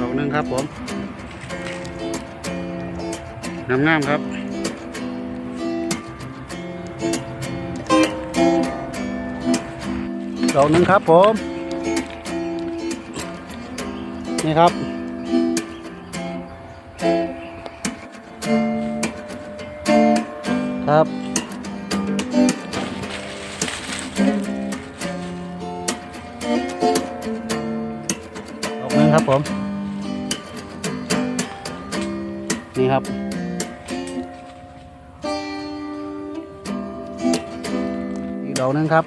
ดอกหนึ่งครับผมงามงามครับดอกหนึ่งครับผม นี่ครับครับดอกหนึงครับผม นี่ครับ อีกดอกนึงครับ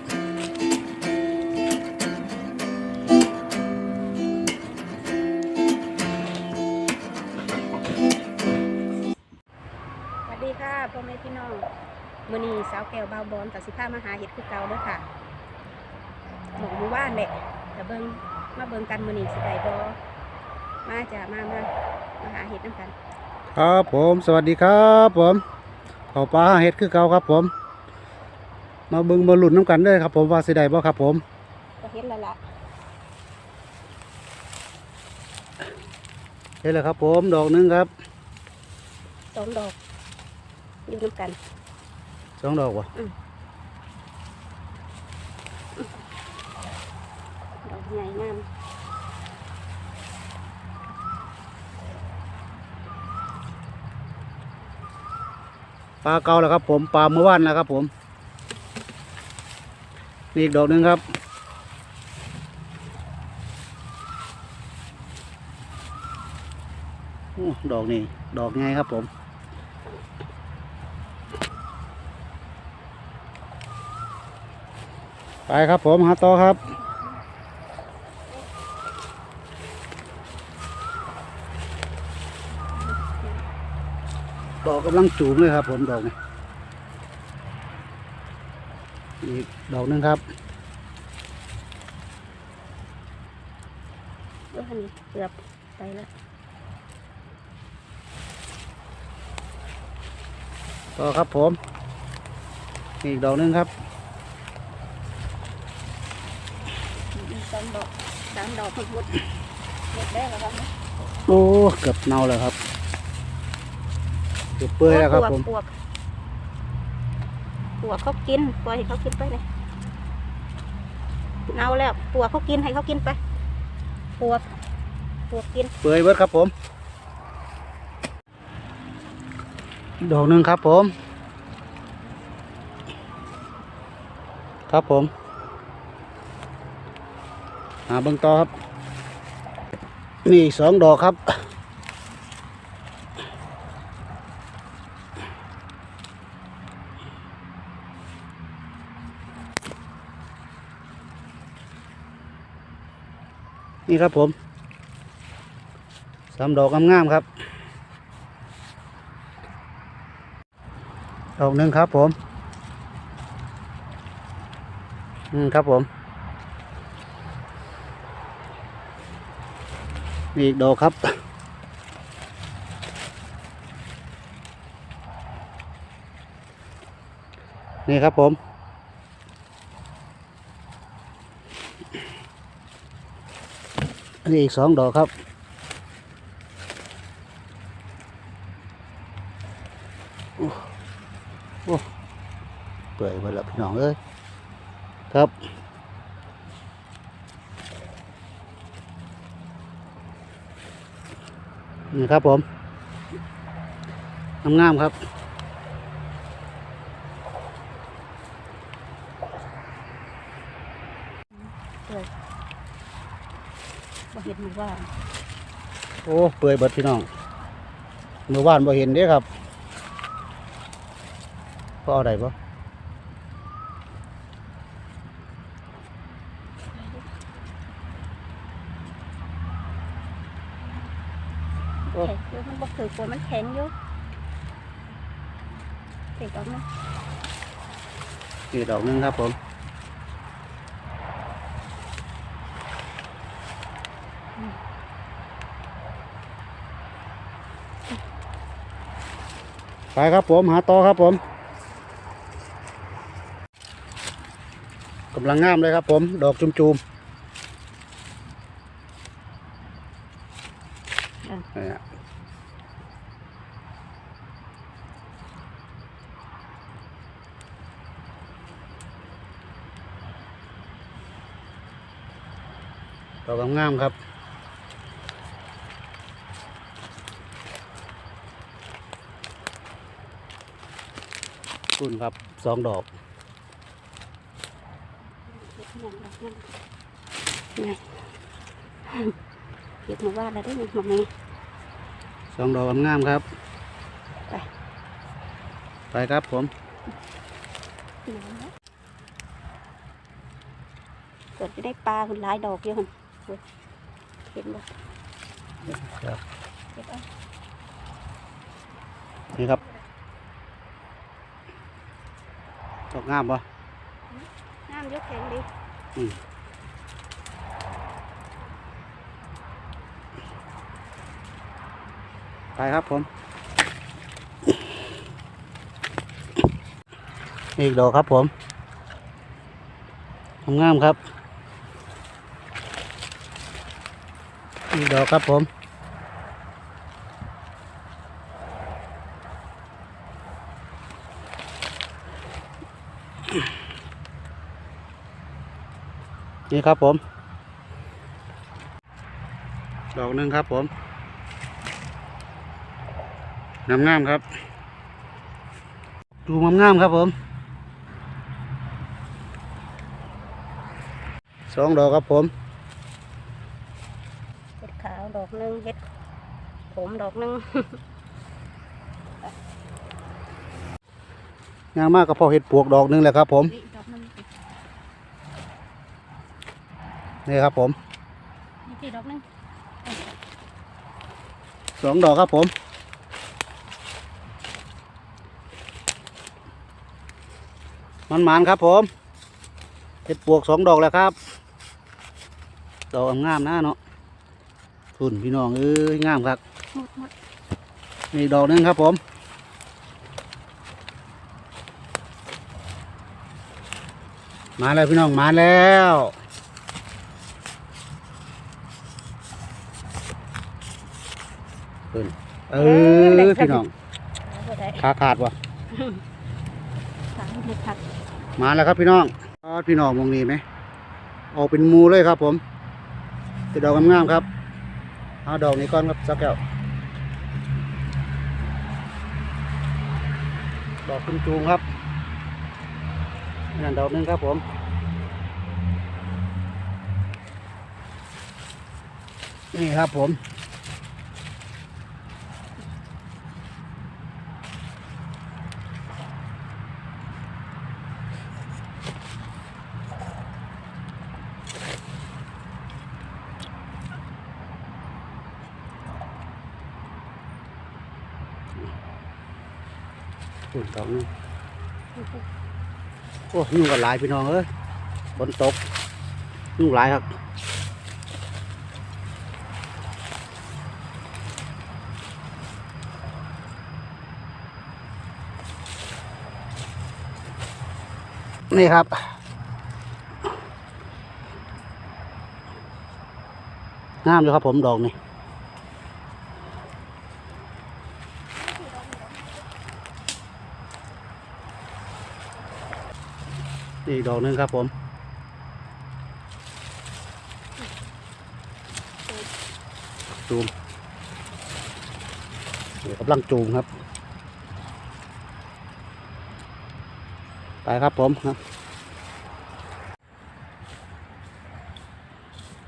สวัสดีค่ะพ่อแม่พี่น้องมื้อนี้สาวแก้วบาวบอนกับสิพามาหาเห็ดคือเก่าเด้อค่ะหมองมู่บ้านแหละแต่เบิ่งมาเบิ่งกันมื้อนี้สิได้บ่มาจะมามามาหาเห็ดนำกัน ครับผมสวัสดีครับผมขอปลาเห็ดคือเก่าครับผม มาเบิ่งมาหลุดน้ำกันเด้อครับผมว่าสิได้บ่ครับผมก็เห็ดแล้วล่ะเห็ดแล้วครับผมดอกหนึงครับสองดอกอยู่นํกันสองดอกวะดอกใหญ่งาม ปลาเก่าแล้วครับ ผมปลาเมื่อวานนะครับ ผมนี่อีกดอกหนึงครับโอ้ดอกนี่ดอกไงครับผมไปครับผมหาต่อครับ ดอกกำลังจูมเลยครับ ผมดอกนี่อีกดอกหนึงครับเด้ออันนี้เกือบไปแล้วต่อครับผม อีกดอกหนึงครับอีกสองดอกสามดอกหมดหมดหมดแล้วครับ โอ้ เกือบเน่าแล้วครับ เกือบเปื่อยแล้วครับผมปวกปวกเขากินปล่อยให้เขากินไปเลยเอาแล้วปวกเขากินให้เขากินไปปวกปวกกิน เปื่อยเบิดครับผมอีกดอกหนึงครับผม ครับผม หาเบิ่งต่อครับ นี่อีกสองดอกครับ นี่ครับผมสามดอกงามๆครับดอกหนึ่งครับผม อืมครับผมมีอีกดอกครับนี่ครับผม อันนี้อีกสองดอกครับ โอ้โอ้เปื่อยไปแล้วพี่น้องเอ้ยครับนี่ครับผมงามๆครับ บ่เห็นหมู่บ้านโอ้เปื่อยเบิดพี่น้องเมื่อวานบ่เห็นเด้ครับก็เอาได้ปะโอ้แข็งอยู่มันบ่ถือกว่ามันแข็งอยู่เด็กออกมาอีกดอกหนึงครับผม ไปครับผมหาต่อครับผมกำลังงามเลยครับผม ดอกจุ่มๆกันเนี่ยดอกงามๆครับ คุณครับสองดอกเก็บมาว่าแล้วได้ไหมบอกแม่สองดอกงามๆครับ ไปไปครับผมเกิดจะได้ปลาคนหลายดอกเยอะคนเห็นบ่ครับเก็บเอานี่ครับ ดอกงามปะน้ำเยอะแข็งดีไปครับผม อีกดอกครับผมงามๆครับ อีกดอกครับผม นี่ครับผม ดอกหนึ่งครับผมงามงามๆครับ ดูงามงามๆครับผม สองดอกครับผมเห็ดขาวดอกหนึ่งเห็ดผมดอกหนึ่ง งามมากกระเพาะเห็ดปวกดอกหนึงแหละครับ ผมนี่ดอกหนึงนี่ครับผมนี่พี่ดอกหนึงสองดอกครับผม มันมันๆครับผมเห็ดปวกสองดอกแล้วครับ ดอกงามๆนะเนาะทุนพี่น้องเอ้ยงามครับหมดหมดมีอีกดอกหนึงครับผม มาแล้วพี่น้องมาแล้วขึ้นเออพี่น้องเอาบ่ได้ขาขาดวะสามเห็ดผักมาแล้วครับพี่น้องทอดพี่น้องมองนี้ไหมออกเป็นหมูเลยครับ ผมเป็นดอกงามๆครับเอาดอกนี้ก่อนครับสักแก้วดอกคุณจูงครับ นั่นดอกหนึงครับผมนี่ครับผมอุ่นดอกหนึง โอ้ยุ่งกันหลายพี่น้องเอ้ยฝนตกยุ่งหลายครับนี่ครับ งามอยู่ครับผมดอกนี่ อีกดอกหนึ่งครับผมจูมเดี๋ยวกำลังจูงครับ ไปครับผมครับ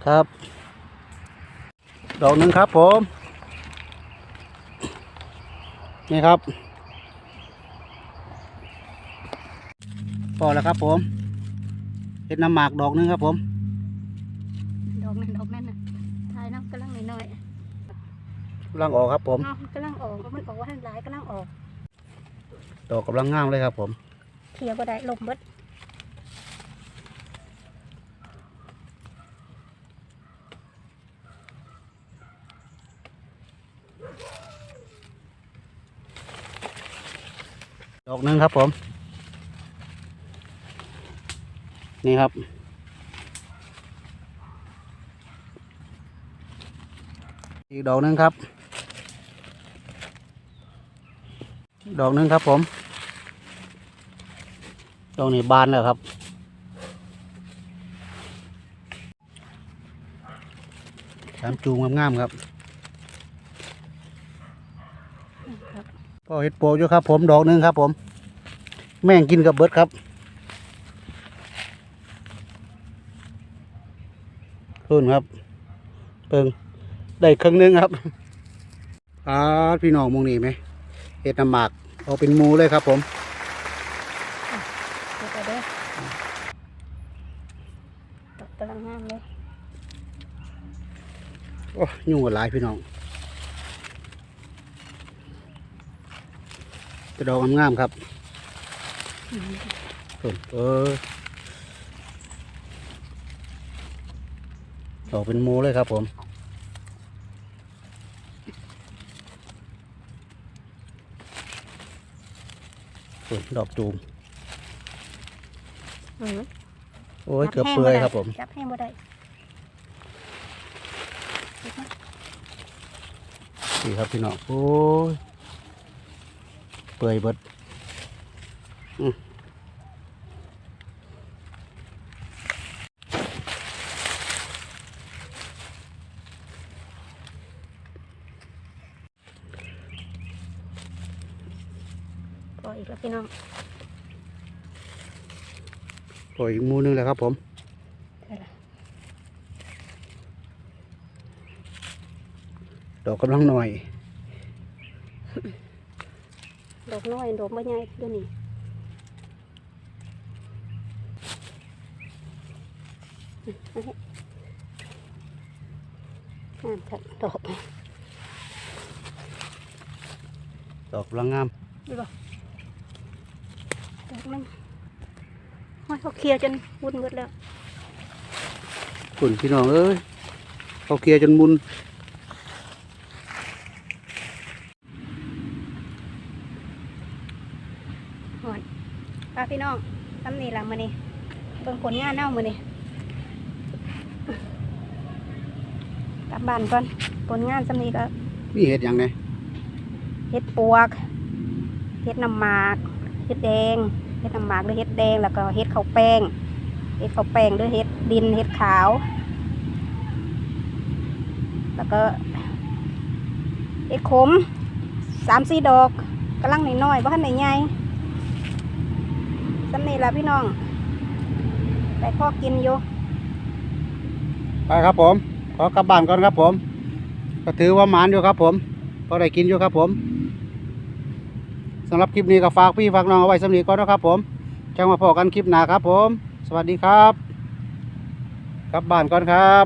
ครับ ดอกหนึ่งครับผม นี่ครับ พอแล้วครับผมเห็ดน้ำหมากดอกหนึงครับผม ดอกนั้นดอกนั้นน่ะทายน้ำกำลังน้อยกำลังออกครับผมๆเนาะกำลังออกมันบอกว่าท่านหลายกำลังออก ดอกกำลังงามเลยครับผมเทียบก็ได้ลมเบิดดอกหนึ่งครับผม นี่ครับ อีกดอกนึงครับ ดอกนึงครับผม ดอกนี้บานแล้วครับสามจูงงามๆครับก็เห็ดโปอยู่ครับผมดอกนึงครับผม แม่งกินกับเบิร์ดครับ รุ่นครับ เปิงได้ครึ่งหนึงครับอาพี่น้องมองนี่ไหมเห็ดน้ำหมากเอาเป็นหมูเลยครับผมเดี๋ยวไปเด้อดอกกำลังงามเลยโอ้ยุ่งกับหลายพี่น้องจะดอกงามๆครับอืมส่วนเออ ดอกเป็นหมูเลยครับผมส่วนดอกจูม อืมโอ้ย เกือบเปื่อยครับผม จับให้บ่ได้นี่ครับพี่น้อง โอ้ย เปื่อยเบิดอืม ออีกแล้วพี่น้องปล่อยอีกหมูหนึงแล้วครับผมได้ละดอกกำลังหน่อย ดอกน้อย ดอกบ่ใหญ่เดี๋ยวนี้อืมเอาให้งามจัดดอกดอกกำลังงามดูบ่ ดอกมันโอ้ยเขาเคลียร์จนวุ่นหมดแล้วคุณพี่น้องเอ้ยเขาเคลียร์จนมุนหอนป้าพี่น้องทำนี่ละมื้อนี้เบิ่งผลงานเน่ามื้อนี้กลับบ้านก่อนผลงานสำนี้ก็มีเห็ดอย่างไงเฮ็ดปวกเฮ็ดน้ำหมาก เฮ็ดแดงเฮ็ดน้ำหมากหรือเฮ็ดแดงแล้วก็เฮ็ดข้าวแป้งเฮ็ดข้าวแป้งหรือเฮ็ดดินเฮ็ดขาว แล้วก็เฮ็ดขมสามสี่ดอกกำลังน้อยๆบ่ทันได้ใหญ่สำนีละพี่น้องได้พอกินอยู่ไปครับผม ขอกลับบ้านก่อนครับผม ก็ถือว่าหมานอยู่ครับผมพอได้กินอยู่ครับผม สำหรับคลิปนี้ก็ฝากพี่ฝากน้องเอาไว้สำนีก่อนนะครับ ผมจังมาพอกันคลิปหน้าครับ ผม สวัสดีครับกลับบ้านก่อนครับ